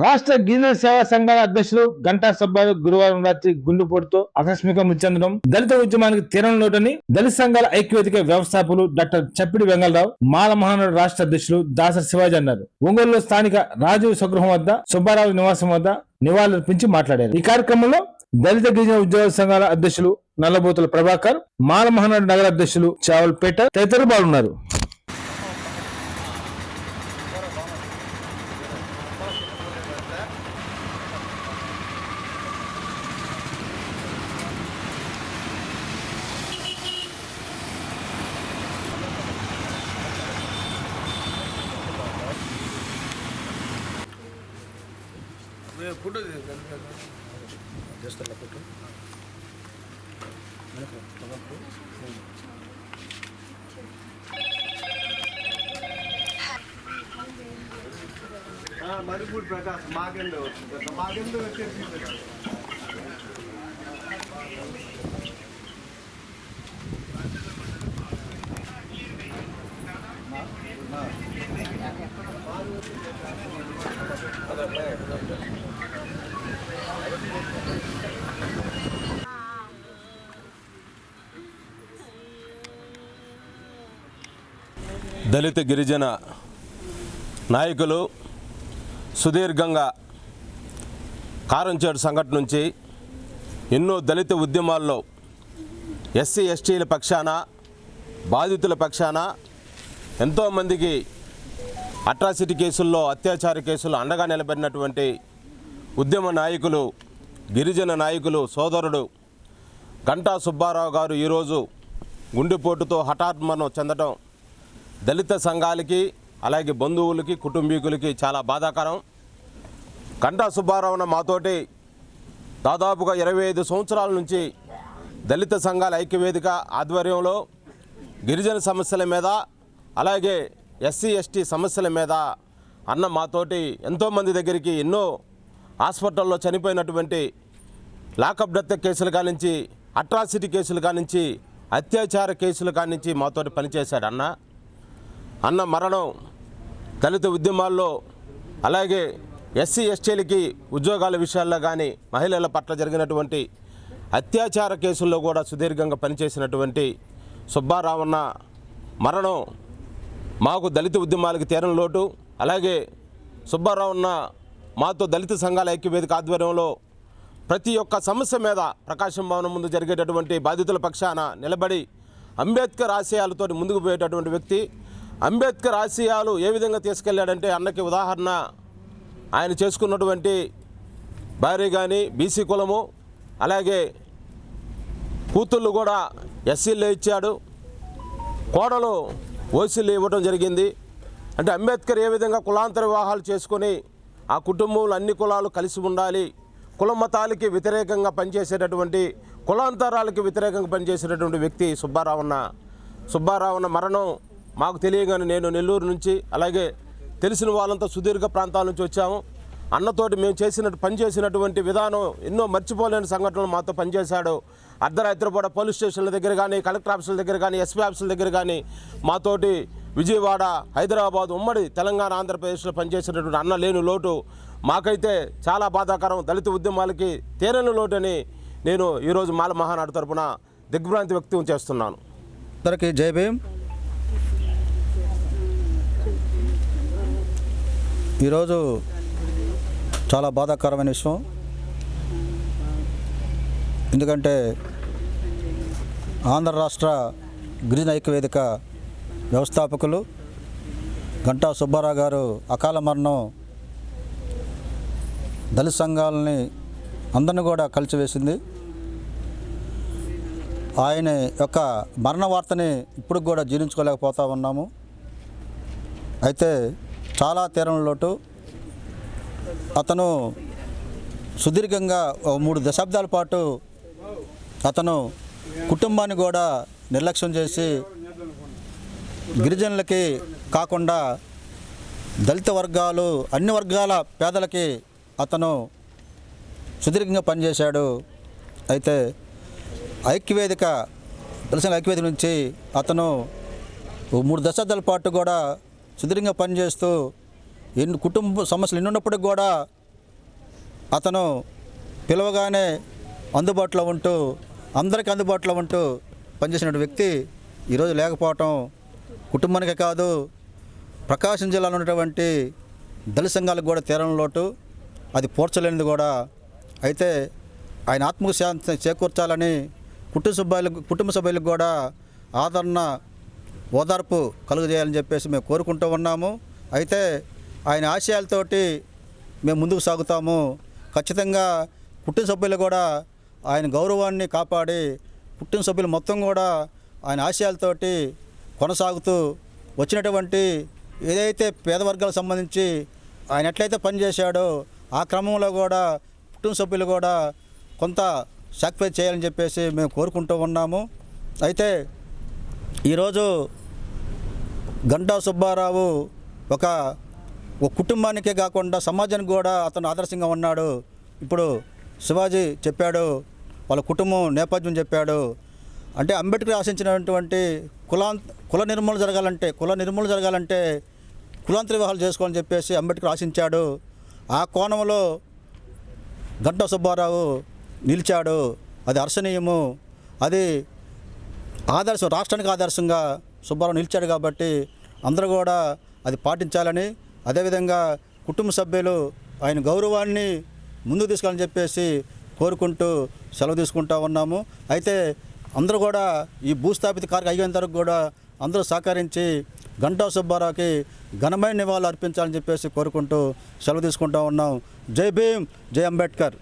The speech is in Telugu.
రాష్ట్ర గిరిజన సేవా సంఘాల అధ్యక్షులు గంటా సబ్బాయి గురువారం రాత్రి గుండెపోటుతో ఆకస్మిక మృతి చెందడం దళిత ఉద్యమానికి తీరం లోటని దళిత సంఘాల ఐక్యవేదిక వ్యవస్థాపకులు డాక్టర్ చప్పిడి వెంగళరావు మాల మహానాడు రాష్ట్ర అధ్యక్షులు దాసరి శివాజీ అన్నారు. ఒంగోలులో స్థానిక రాజీవ్ స్వగృహం వద్ద సుబ్బారావు నివాసం వద్ద నివాళులర్పించి మాట్లాడారు. ఈ కార్యక్రమంలో దళిత గిరిజన ఉద్యోగ సంఘాల అధ్యక్షులు నల్లబోతుల ప్రభాకర్ మాల మహానాడు నగర అధ్యక్షులు చావల్పేట తదితరులు పాల్గొన్నారు. ఫోటో మణిపూర్ ప్రకాశ్ మాకెందు మాకెందు వచ్చేసి? దళిత గిరిజన నాయకులు సుదీర్ఘంగా కారంచేడు సంఘటన నుంచి ఎన్నో దళిత ఉద్యమాల్లో ఎస్సీ ఎస్టీల పక్షాన బాధితుల పక్షాన ఎంతోమందికి అట్రాసిటీ కేసుల్లో అత్యాచార కేసుల్లో అండగా నిలబడినటువంటి ఉద్యమ నాయకులు గిరిజన నాయకులు సోదరుడు గంటా సుబ్బారావు గారు ఈరోజు గుండెపోటుతో హఠాత్మరణం చెందడం దళిత సంఘాలకి అలాగే బంధువులకి కుటుంబీకులకి చాలా బాధాకరం. కంటా సుబ్బారావున మాతోటి దాదాపుగా ఇరవై ఐదు సంవత్సరాల నుంచి దళిత సంఘాల ఐక్యవేదిక ఆధ్వర్యంలో గిరిజన సమస్యల మీద అలాగే ఎస్సీ ఎస్టీ సమస్యల మీద అన్న మాతోటి ఎంతోమంది దగ్గరికి ఎన్నో హాస్పిటల్లో చనిపోయినటువంటి లాకప్ డెత్ కేసులు కానించి అట్రాసిటీ కేసులు కానించి అత్యాచార కేసులు కానించి మాతోటి పనిచేశాడు అన్న. అన్న మరణం దళిత ఉద్యమాల్లో అలాగే ఎస్సీ ఎస్టీలకి ఉద్యోగాల విషయాల్లో కానీ మహిళల పట్ల జరిగినటువంటి అత్యాచార కేసుల్లో కూడా సుదీర్ఘంగా పనిచేసినటువంటి సుబ్బారావన్న మరణం మాకు దళిత ఉద్యమాలకు తీరం లోటు. అలాగే సుబ్బారావున్న మాతో దళిత సంఘాల ఐక్యవేదిక ఆధ్వర్యంలో ప్రతి ఒక్క సమస్య మీద ప్రకాశం భవనం ముందు జరిగేటటువంటి బాధితుల పక్షాన నిలబడి అంబేద్కర్ ఆశయాలతో ముందుకు పోయేటటువంటి వ్యక్తి. అంబేద్కర్ ఆశయాలు ఏ విధంగా తీసుకెళ్ళాడంటే అన్నకి ఉదాహరణ ఆయన చేసుకున్నటువంటి భార్య కానీ బీసీ కులము అలాగే కూతుళ్ళు కూడా ఎస్సీలే ఇచ్చాడు. కోడలు ఓసీలు ఇవ్వడం జరిగింది. అంటే అంబేద్కర్ ఏ విధంగా కులాంతర వివాహాలు చేసుకొని ఆ కుటుంబంలో అన్ని కులాలు కలిసి ఉండాలి కుల మతాలకి వ్యతిరేకంగా పనిచేసేటటువంటి కులాంతరాలకి వ్యతిరేకంగా పనిచేసేటటువంటి వ్యక్తి సుబ్బారావున్న. సుబ్బారావున్న మరణం మాకు తెలియగానే నేను నెల్లూరు నుంచి అలాగే తెలిసిన వాళ్ళంతా సుదీర్ఘ ప్రాంతాల నుంచి వచ్చాము. అన్నతోటి మేము చేసినట్టు పనిచేసినటువంటి విధానం ఎన్నో మర్చిపోలేని సంఘటనలు మాతో పనిచేశాడు. అర్ధరాత్రి పూట పోలీస్ స్టేషన్ల దగ్గర కానీ కలెక్టర్ ఆఫీసుల దగ్గర కానీ ఎస్పీ ఆఫీసుల దగ్గర కానీ మాతోటి విజయవాడ హైదరాబాద్ ఉమ్మడి తెలంగాణ ఆంధ్రప్రదేశ్లో పనిచేసినటువంటి అన్న లేని లోటు మాకైతే చాలా బాధాకరం. దళిత ఉద్యమాలకి తీరని లోటు అని నేను ఈరోజు మాల మహానాడు తరపున దిగ్భ్రాంతి వ్యక్తం చేస్తున్నాను. అందరికీ జై భీమ్. ఈరోజు చాలా బాధాకరమైన విషయం. ఎందుకంటే ఆంధ్ర రాష్ట్ర గిరిజన ఐక్యవేదిక వ్యవస్థాపకులు గంటా సుబ్బారావు గారు అకాల మరణం దళిత సంఘాలని అందరిని కూడా కలిసివేసింది. ఆయన యొక్క మరణ వార్తని ఇప్పుడు కూడా జీర్ణించుకోలేకపోతా ఉన్నాము. అయితే చాలా తీరం లోటు అతను సుదీర్ఘంగా ఓ మూడు దశాబ్దాల పాటు అతను కుటుంబాన్ని కూడా నిర్లక్ష్యం చేసి గిరిజనులకి కాకుండా దళిత వర్గాలు అన్ని వర్గాల పేదలకి అతను సుదీర్ఘంగా పనిచేశాడు. అయితే ఐక్యవేదిక తెలిసిన ఐక్యవేదిక నుంచి అతను ఓ మూడు దశాబ్దాల పాటు కూడా సుదీర్ఘంగా పనిచేస్తూ ఎన్ని కుటుంబ సమస్యలు ఎన్నున్నప్పటికి కూడా అతను పిలవగానే అందుబాటులో ఉంటూ అందరికీ అందుబాటులో ఉంటూ పనిచేసిన వ్యక్తి ఈరోజు లేకపోవటం కుటుంబానికే కాదు ప్రకాశం జిల్లాలో ఉన్నటువంటి దళిత సంఘాలకు కూడా తీరని లోటు అది పోర్చలేనిది కూడా. అయితే ఆయన ఆత్మకు శాంతి చేకూర్చాలని కుటుంబ సభ్యులకు కుటుంబ సభ్యులకు కూడా ఆదరణ ఓదార్పు కలుగజేయాలని చెప్పేసి మేము కోరుకుంటూ ఉన్నాము. అయితే ఆయన ఆశయాలతోటి మేము ముందుకు సాగుతాము. ఖచ్చితంగా కుటుంబ సభ్యులు కూడా ఆయన గౌరవాన్ని కాపాడి కుటుంబ సభ్యులు మొత్తం కూడా ఆయన ఆశయాలతోటి కొనసాగుతూ వచ్చినటువంటి ఏదైతే పేదవర్గాలకు సంబంధించి ఆయన ఎట్లయితే పనిచేశాడో ఆ క్రమంలో కూడా కుటుంబ సభ్యులు కూడా కొంత సాక్రిఫైస్ చేయాలని చెప్పేసి మేము కోరుకుంటూ ఉన్నాము. అయితే ఈరోజు గంటా సుబ్బారావు ఒక ఒక కుటుంబానికే కాకుండా సమాజానికి కూడా అతను ఆదర్శంగా ఉన్నాడు. ఇప్పుడు శివాజీ చెప్పాడు వాళ్ళ కుటుంబం నేపథ్యం చెప్పాడు. అంటే అంబేద్కర్ ఆశించినటువంటి కులా కుల నిర్మూలన జరగాలంటే కుల నిర్మూలన జరగాలంటే కులాంతర వివాహాలు చేసుకోవాలని చెప్పేసి అంబేద్కర్ ఆశించాడు. ఆ కోణంలో గంటా సుబ్బారావు నిలిచాడు. అది అర్శనీయము. అది ఆదర్శం రాష్ట్రానికి ఆదర్శంగా సుబ్బారావు నిలిచాడు కాబట్టి అందరూ కూడా అది పాటించాలని అదేవిధంగా కుటుంబ సభ్యులు ఆయన గౌరవాన్ని ముందుకు తీసుకెళ్ళని చెప్పేసి కోరుకుంటూ సెలవు తీసుకుంటా ఉన్నాము. అయితే అందరూ కూడా ఈ భూస్థాపిత కార్యక్రమం అయ్యేంత వరకు కూడా అందరూ సహకరించి గంటా సుబ్బారావుకి ఘనమైన నివాళులు అర్పించాలని చెప్పేసి కోరుకుంటూ సెలవు తీసుకుంటా ఉన్నాం. జై భీమ్ జై అంబేద్కర్.